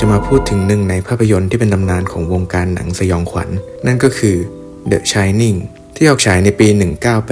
จะมาพูดถึงหนึ่งในภาพยนตร์ที่เป็นตำนานของวงการหนังสยองขวัญ นั่นก็คือ The Shining ที่ออกฉายในปี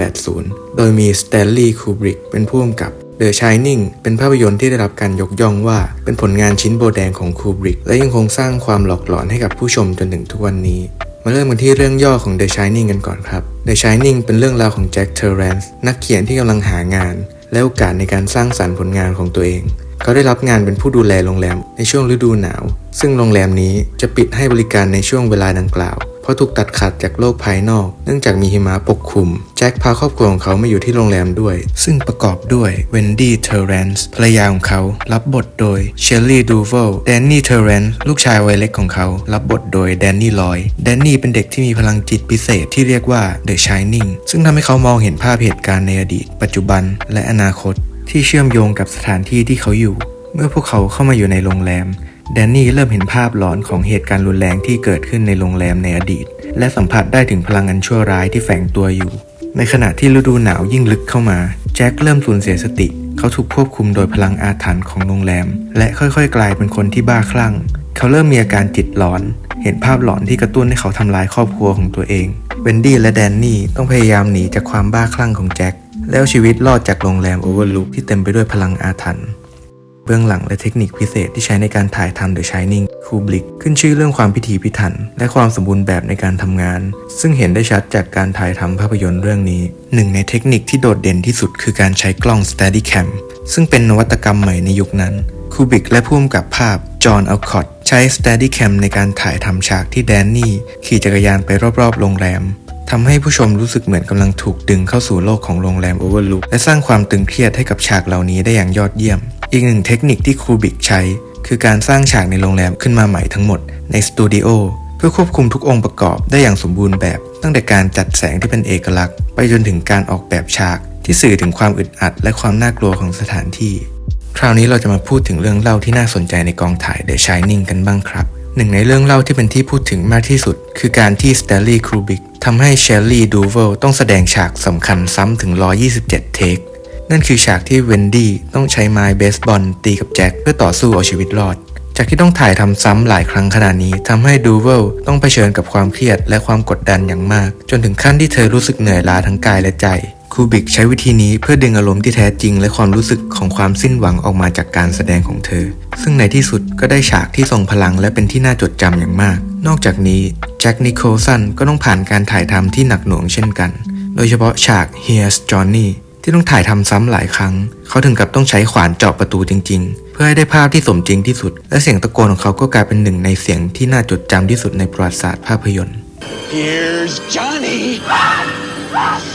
1980 โดยมีสแตนลีย์คูบริกเป็นผู้กำกับ The Shining เป็นภาพยนตร์ที่ได้รับการยกย่องว่า เป็นผลงานชิ้นโบแดงของคูบริกและยังคงสร้างความหลอกหลอนให้กับผู้ชมจนถึงทุกวันนี้ มาเริ่มกันที่เรื่องย่อของ The Shining กันก่อนครับ The Shining เป็นเรื่องราวของแจ็คเทอร์แรนส์นักเขียนที่กำลังหางาน และโอกาสในการสร้างสรรค์ผลงานของตัวเอง เขาได้รับงานเป็นผู้ดูแลโรงแรมในช่วงฤดูหนาว ซึ่งโรงแรมนี้จะปิดให้บริการในช่วงเวลาดังกล่าว เพราะถูกตัดขาดจากโลกภายนอก เนื่องจากมีหิมะปกคลุม แจ็คพาครอบครัวของเขามาอยู่ที่โรงแรมด้วย ซึ่งประกอบด้วยเวนดี้เทอร์เรนส์ภรรยาของเขา รับบทโดยเชลลี่ดูเวลแดนนี่เทอร์เรนส์ลูกชายวัยเล็กของเขา รับบทโดยแดนนี่ลอยแดนนี่เป็นเด็กที่มีพลังจิตพิเศษที่เรียกว่า The Shining ซึ่งทำให้เขามองเห็นภาพเหตุการณ์ในอดีต ปัจจุบันและอนาคต ที่เชื่อมโยงกับสถานที่ที่เขาอยู่ เมื่อพวกเขาเข้ามาอยู่ในโรงแรมแดนนี่เริ่มเห็นภาพหลอนของเหตุการณ์รุนแรงที่เกิดขึ้นในโรงแรมในอดีต และสัมผัสได้ถึงพลังอันชั่วร้ายที่แฝงตัวอยู่ ในขณะที่ฤดูหนาวยิ่งลึกเข้ามา แจ็คเริ่มสูญเสียสติ เขาถูกควบคุมโดยพลังอาถรรพ์ของโรงแรม และค่อยๆ กลายเป็นคนที่บ้าคลั่ง เขาเริ่มมีอาการจิตหลอน เห็นภาพหลอนที่กระตุ้นให้เขาทำลายครอบครัวของตัวเองเวนดี้และแดนนี่ต้องพยายามหนีจากความบ้าคลั่งของแจ็ค แล้วชีวิตรอดจากโรงแรมโอเวอร์ลุกที่เต็มไปด้วยพลังอาถรรพ์เบื้องหลังและเทคนิคพิเศษที่ใช้ในการถ่ายทำ The Shining คูบลิกขึ้นชื่อเรื่องความพิถีพิถัน และความสมบูรณ์แบบในการทำงาน ซึ่งเห็นได้ชัดจากการถ่ายทำภาพยนตร์เรื่องนี้ หนึ่งในเทคนิคที่โดดเด่นที่สุดคือการใช้กล้อง Steadicam ซึ่งเป็นนวัตกรรมใหม่ในยุคนั้นคูบิกและผู้กำกับภาพจอห์นอัลคอตใช้ Steadicam ในการถ่ายทำฉากที่แดนนี่ขี่จักรยานไปรอบๆ โรงแรม ทำให้ผู้ชมรู้สึกเหมือนกำลังถูกดึงเข้าสู่โลกของโรงแรมโอเวอร์ลุกและสร้างความตึงเครียดให้กับฉากเหล่านี้ได้อย่างยอดเยี่ยม อีกหนึ่งเทคนิคที่คูบิกใช้ คือการสร้างฉากในโรงแรมขึ้นมาใหม่ทั้งหมดในสตูดิโอเพื่อควบคุมทุกองค์ประกอบได้อย่างสมบูรณ์แบบ ตั้งแต่การจัดแสงที่เป็นเอกลักษณ์ ไปจนถึงการออกแบบฉาก ที่สื่อถึงความอึดอัด และความน่ากลัวของสถานที่ คราวนี้เราจะมาพูดถึงเรื่องเล่าที่น่าสนใจในกองถ่าย The Shining กันบ้างครับ หนึ่งในเรื่องเล่าที่เป็นที่พูดถึงมากที่สุด คือการที่สเตลลี่ครูบิกทำให้เชลลี่ดูเวลต้องแสดงฉากสำคัญซ้ำถึง 127 เทค นั่นคือฉากที่เวนดี้ต้องใช้ไม้เบสบอลตีกับแจ็คเพื่อต่อสู้เอาชีวิตรอด จากที่ต้องถ่ายทำซ้ำหลายครั้งขนาดนี้ทำให้ดูเวลต้องเผชิญกับความเครียดและความกดดันอย่างมาก จนถึงขั้นที่เธอรู้สึกเหนื่อยล้าทั้งกายและใจคูบิกใช้วิธีนี้เพื่อดึงอารมณ์ที่แท้จริง และความรู้สึกของความสิ้นหวังออกมาจากการแสดงของเธอ ซึ่งในที่สุดก็ได้ฉากที่ทรงพลังและเป็นที่น่าจดจำอย่างมาก นอกจากนี้แจ็คนิโคลสันก็ต้องผ่านการถ่ายทำที่หนักหน่วงเช่นกัน โดยเฉพาะฉาก Here's Johnny ที่ต้องถ่ายทำซ้ำหลายครั้ง เขาถึงกับต้องใช้ขวานเจาะประตูจริง ๆ เพื่อให้ได้ภาพที่สมจริงที่สุด และเสียงตะโกนของเขาก็กลายเป็นหนึ่งในเสียงที่น่าจดจำที่สุดในประวัติศาสตร์ภาพยนตร์ Here's Johnny.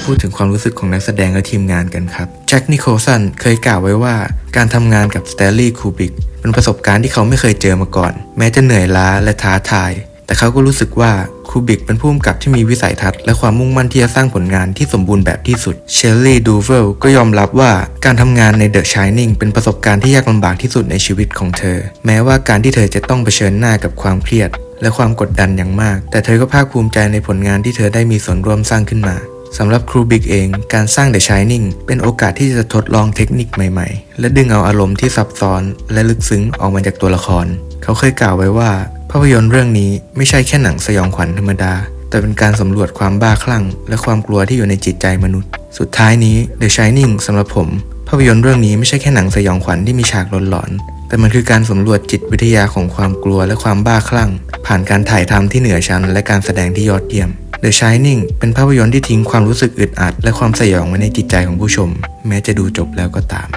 พูดถึงความรู้สึกของนักแสดงและทีมงานกันครับ แจ็คนิโคลสันเคยกล่าวไว้ว่าการทำงานกับส t ต n ลีย์คูบิกเป็นประสบการณ์ที่เขาไม่เคยเจอมาก่อน แม้จะเหนื่อยล้าและท้าทาย แต่เขาก็รู้สึกว่า คูบิกเป็นผู้กำกับที่มีวิสัยทัศน์และความมุ่งมั่นที่จะสร้างผลงานที่สมบูรณ์แบบที่สุด เชลลี่ดูเวลก็ยอมรับว่าการทำงานใน The Shining เป็นประสบการณ์ที่ยากลำบากที่สุดในชีวิตของเธอ แม้ว่าการที่เธอจะต้องเผชิญหน้ากับความเครียด และความกดดันอย่างมาก แต่เธอก็ภาคภูมิใจในผลงานที่เธอได้มีส่วนร่วมสร้างขึ้นมาสำหรับครูบิกเอง การสร้าง The Shining เป็นโอกาสที่จะทดลองเทคนิคใหม่ๆ และดึงเอาอารมณ์ที่ซับซ้อน และลึกซึ้งออกมาจากตัวละคร เขาเคยกล่าวไว้ว่า ภาพยนตร์เรื่องนี้ไม่ใช่แค่หนังสยองขวัญธรรมดา แต่เป็นการสำรวจความบ้าคลั่ง และความกลัวที่อยู่ในจิตใจมนุษย์ สุดท้ายนี้ The Shining สำหรับผม ภาพยนตร์เรื่องนี้ไม่ใช่แค่หนังสยองขวัญที่มีฉากหลอนๆแต่มันคือการสำรวจจิตวิทยาของความกลัวและความบ้าคลั่ง ผ่านการถ่ายทำที่เหนือชั้น และการแสดงที่ยอดเยี่ยม The Shining เป็นภาพยนตร์ที่ทิ้งความรู้สึกอึดอัด และความสยองไว้ในจิตใจของผู้ชม แม้จะดูจบแล้วก็ตาม